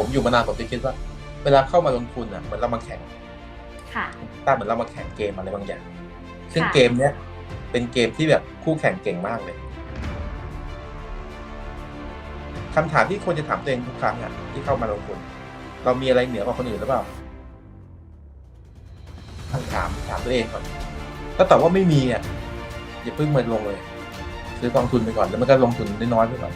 ผมอยู่มานานผมจะคิดว่า เวลาเข้ามาลงทุนอะเหมือนเรามาแข่งค่ะตั้งเหมือนเรามาแข่งเกมอะไรบางอย่าง ซึ่งค่ะเกมเนี้ยเป็นเกมที่แบบคู่แข่งเก่งมากเลยคำถามที่ควรจะถามตัวเองทุกครั้งอะที่เข้ามาลงทุน เรามีอะไรเหนือกว่าคนอื่นหรือเปล่าต้องถามถามตัวเองก่อนถ้าตอบว่าไม่มีอะอย่าเพิ่งมาลงเลย ซื้อกองทุนไปก่อนแล้วมันก็ลงทุนน้อยๆไปก่อน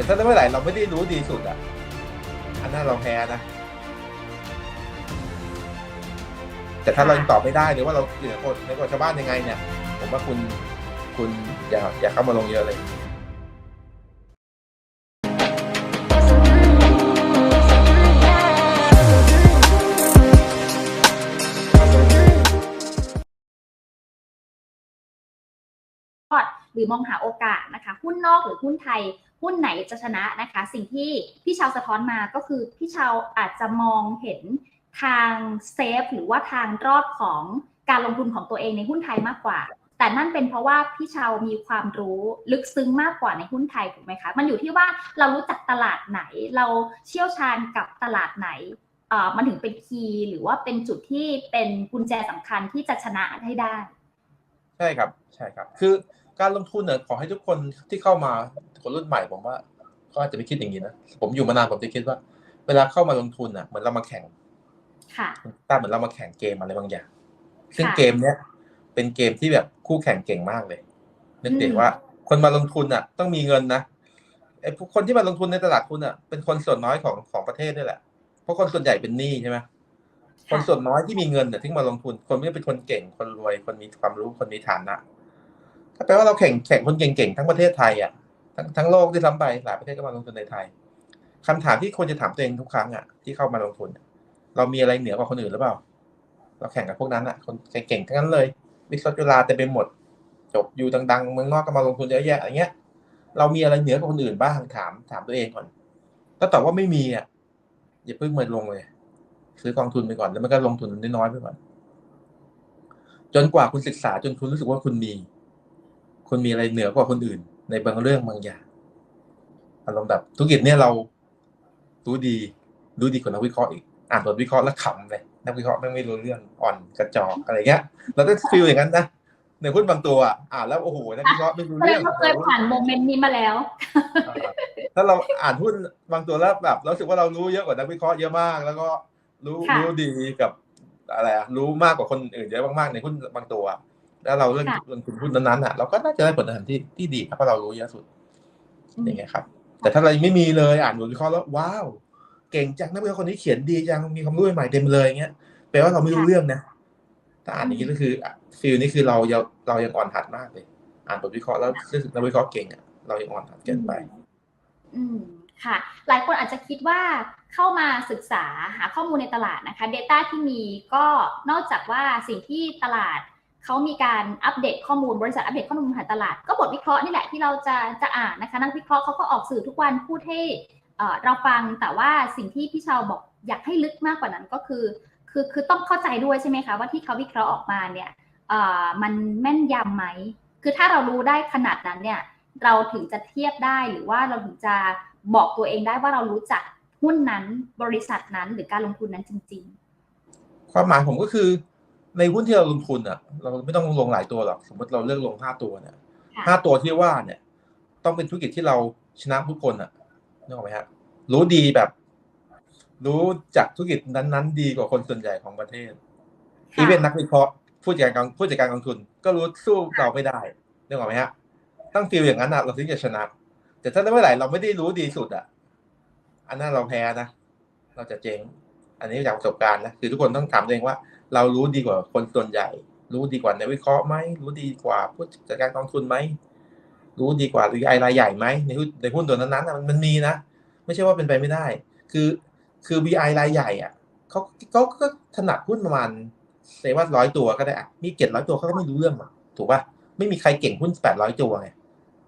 แต่ถ้าเมื่อไหร่เราไม่ได้รู้ดีสุดอะ อันนั้นเราแพ้นะ แต่ถ้าเรายังตอบไม่ได้หรือว่าเราเหนือกว่าเหนือกฎชาวบ้านยังไงเนี่ย ผมว่าคุณคุณอย่าอย่าเข้ามาลงเยอะเลย หรือมองหาโอกาสนะคะ หุ้นนอกหรือหุ้นไทย หุ้นไหนจะชนะนะคะ สิ่งที่พี่ชาวสะท้อนมาก็คือพี่ชาวอาจจะมองเห็นทางเซฟหรือว่าทางรอดของการลงทุนของตัวเองในหุ้นไทยมากกว่า แต่นั่นเป็นเพราะว่าพี่ชาวมีความรู้ลึกซึ้งมากกว่าในหุ้นไทยถูกไหมคะ มันอยู่ที่ว่าเรารู้จักตลาดไหน เราเชี่ยวชาญกับตลาดไหนเออมันถึงเป็นคีย์หรือว่าเป็นจุดที่เป็นกุญแจสำคัญที่จะชนะให้ได้ ใช่ครับ ใช่ครับ คือ การลงทุนเนี่ยขอให้ทุกคนที่เข้ามาคนรุ่นใหม่ผมว่าก็อาจจะไม่คิดอย่างนี้นะผมอยู่มานานผมจะคิดว่า เวลาเข้ามาลงทุนอะเหมือนเรามาแข่งค่ะตั้งเหมือนเรามาแข่งเกมอะไรบางอย่าง ซึ่งค่ะเกมเนี้ยเป็นเกมที่แบบคู่แข่งเก่งมากเลย นึกเด็อืมว่า คนมาลงทุนอะ ต้องมีเงินนะไอ้พวกคนที่มาลงทุนในตลาดทุนอะเป็นคนส่วนน้อยของของประเทศนี่แหละเพราะคนส่วนใหญ่เป็นหนี้ใช่ไหมคนส่วนน้อยที่มีเงินเนี่ยที่มาลงทุน คนไม่ได้เป็นคนเก่งคนรวยคนมีความรู้คนมีฐานะก็ แปลว่าเราแข่งแข่งคนเก่งๆทั้งประเทศไทยอะทั้งทั้งโลกที่ซ้ำไปหลายประเทศก็มาลงทุนในไทยคำถามที่ควรจะถามตัวเองทุกครั้งอะที่เข้ามาลงทุน เรามีอะไรเหนือกว่าคนอื่นหรือเปล่า เราแข่งกับพวกนั้นอะ คนเก่งๆทั้งนั้นเลยวิศวจุฬาเต็มไปหมด จบอยู่ดังๆเมืองนอกก็มาลงทุนเยอะแยะอย่างเงี้ย เรามีอะไรเหนือกว่าคนอื่นบ้างถามถามตัวเองก่อนถ้าตอบว่าไม่มีอะอย่าเพิ่งมาลงเลยซื้อกองทุนไปก่อนแล้วมันก็ลงทุนน้อยๆไปก่อนจนกว่าคุณศึกษาจนคุณรู้สึกว่าคุณมี คุณมีอะไรเหนือกว่าคนอื่น ในบางเรื่องบางอย่างอารมณ์แบบธุรกิจเนี่ยเรารู้ดีรู้ดีกว่านักวิเคราะห์อีกอ่านบทวิเคราะห์แล้วขำเลยนักวิเคราะห์แม่งไม่รู้เรื่องอ่อนกระจอกอะไรเงี้ยเราต้องฟีลอย่างนั้นนะในหุ้นบางตัวอะอ่านแล้วโอ้โหนักวิเคราะห์ไม่รู้แสดเรื่องงว่าเคยผ่านโมเมนต์นี้มาแล้วอ่าถ้าเราอ่านหุ้นบางตัวแล้วแบบเรารู้สึกว่าเรารู้เยอะกว่านักวิเคราะห์เยอะมาก แล้วก็รู้ค่ะรู้ดีกับอะไรอะรู้มากกว่าคนอื่นเยอะมากๆในหุ้นบางตัว แล้วเราเลือกค่ะลงทุนหุ้นนั้นๆอะเราก็น่าจะได้ผลตอบแทนที่ที่ดีครับเพราะเรารู้เยอะสุดอย่างเงี้ยครับ แต่ถ้าเรายังไม่มีเลยอ่านบทวิเคราะห์แล้วว้าว เก่งจังนักวิเคราะห์คนนี้เขียนดีจังมีความรู้ใหม่ๆเต็มเลยอย่างเงี้ยแปลว่าเราไม่รู้เรื่องนะถ้าอ่านอย่างนี้ก็คือฟิลนี่คือเรายังเรายังอ่อนหัดมากเลย อ่านบทวิเคราะห์แล้วรู้สึกนักวิเคราะห์เก่งอะเรายังอ่อนหัดเกินไป อืมค่ะ หลายคนอาจจะคิดว่าเข้ามาศึกษาหาข้อมูลในตลาดนะคะ Data ที่มีก็นอกจากว่าสิ่งที่ตลาด เขามีการอัปเดตข้อมูลบริษัทอัปเดตข้อมูลผ่านตลาด ก็บทวิเคราะห์นี่แหละที่เราจะจะอ่านนะคะ นักวิเคราะห์เขาก็ออกสื่อทุกวันพูดให้เราฟังแต่ว่าสิ่งที่พี่ชาวบอกอยากให้ลึกมากกว่านั้นก็คือ คือคือต้องเข้าใจด้วยใช่ไหมคะว่าที่เขาวิเคราะห์ออกมาเนี่ยมันแม่นยำไหมคือถ้าเรารู้ได้ขนาดนั้นเนี่ยเราถึงจะเทียบได้หรือว่าเราถึงจะบอกตัวเองได้ว่าเรารู้จักหุ้นนั้นบริษัทนั้นหรือการลงทุนนั้นจริงความหมายผมก็คือ ในหุ้นที่เราลงทุนอะ เราไม่ต้องลงหลายตัวหรอก สมมติเราเลือกลงห้าตัวเนี่ยๆค่ะห้าตัวที่ว่าเนี่ย ต้องเป็นธุรกิจที่เราชนะทุกคนอะนึกออกไหมฮะรู้ดีแบบ รู้จักธุรกิจนั้นๆ ดีกว่าคนส่วนใหญ่ของประเทศค่ะอีเวนนักวิเคราะห์ผู้จัดการผู้จัดการกองทุน ก็รู้สู้เราไม่ได้นึกออกไหมฮะต้องฟีลอย่างนั้นอะเราถึงจะชนะ แต่ถ้าเมื่อไหร่เราไม่ได้รู้ดีสุดอะ อันนั้นเราแพ้นะเราจะเจ๊งอันนี้จากประสบการณ์นะคือทุกคนต้องถามตัวเองว่า เรารู้ดีกว่าคนส่วนใหญ่ รู้ดีกว่าในกวิเคราะห์ไหมรู้ดีกว่าผู้จัดการกองทุนไหมรู้ดีกว่าหรือไอรายใหญ่ไหมในหุ้นในหุ้นตัวนั้นๆน่ะมันมันมีนะไม่ใช่ว่าเป็นไปไม่ได้ คือคือ VI รายใหญ่อะเขาเขาก็ถนัดหุ้นประมาณเซว่าร้อยตัวก็ได้อะมีเจ็ดร้อยตัวเขาก็ไม่รู้เรื่องหรอกถูกป่ะไม่มีใครเก่งหุ้นแปดร้อยตัวไง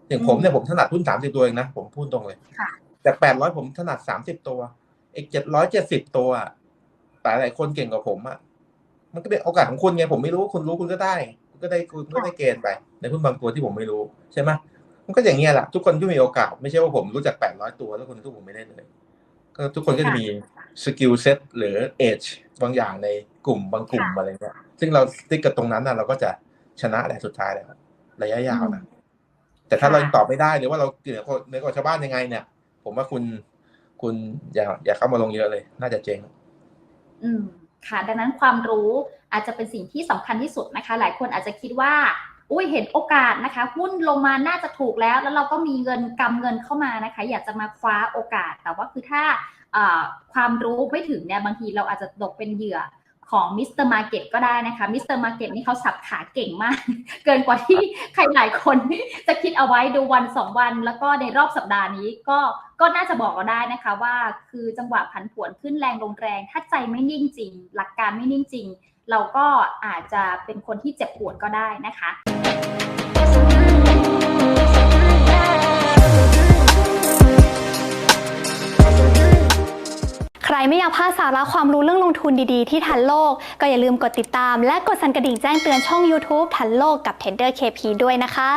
อย่างผมเนี่ยผมถนัดหุ้นสามสิบตัวเองนะผมพูดตรงเลยค่ะแต่แปดร้อยผมถนัดสามสิบตัวอีกเจ็ดร้อยเจ็ดสิบตัวอะแต่หลายคนเก่งกว่าผมอะ มันก็เป็นโอกาสของคุณไงผมไม่รู้คุณรู้คุณก็ได้คุณก็ได้คุณก็ได้เกณฑ์ไป ในหุ้นบางตัวที่ผมไม่รู้ใช่ไหมมันก็อย่างเงี้ยแหละทุกคนก็มีโอกาส ไม่ใช่ว่าผมรู้จักแปดร้อยตัว แล้วคนทุกผมไม่ได้เลยก็ทุกคนก็จะมีสกิลเซ็ตหรือเอจบางอย่างในกลุ่มบางกลุ่มค่ะอะไรเงี้ยซึ่งเราติ๊กกับตรงนั้นน่ะเราก็จะชนะแหละสุดท้ายแล้วระยะยาวนะแต่ถ้าเรายังตอบไม่ได้หรือว่าเราเหนือกว่าเหนือกว่าชาวบ้านยังไงเนี่ย ผมว่าคุณคุณอย่าอย่าเข้ามาลงเยอะเลย น่าจะเจ๊งอืม ค่ะ ดังนั้นความรู้อาจจะเป็นสิ่งที่สำคัญที่สุดนะคะ หลายคนอาจจะคิดว่า อุ้ยเห็นโอกาสนะคะ หุ้นลงมาน่าจะถูกแล้ว แล้วเราก็มีเงินกำเงินเข้ามานะคะ อยากจะมาคว้าโอกาส แต่ว่าคือถ้าความรู้ไม่ถึงเนี่ยบางทีเราอาจจะตกเป็นเหยื่อ ของมิสเตอร์มาร์เก็ตก็ได้นะคะมิสเตอร์มาร์เก็ตนี่เขาสับขาเก่งมาก เกินกว่าที่ใครหลายคนจะคิดเอาไว้ดูวันสองวัน แล้วก็ในรอบสัปดาห์นี้ก็ก็น่าจะบอกเราได้นะคะว่าคือจังหวะผันผวนขึ้นแรงลงแรง ถ้าใจไม่นิ่งจริง หลักการไม่นิ่งจริง เราก็อาจจะเป็นคนที่เจ็บปวดก็ได้นะคะ ไม่อยากพลาดสาระความรู้เรื่องลงทุนดีๆ ที่ทันโลก ก็อย่าลืมกดติดตาม และกดสั่นกระดิ่งแจ้งเตือนช่อง YouTube ทันโลกกับ Tender KP ด้วยนะคะ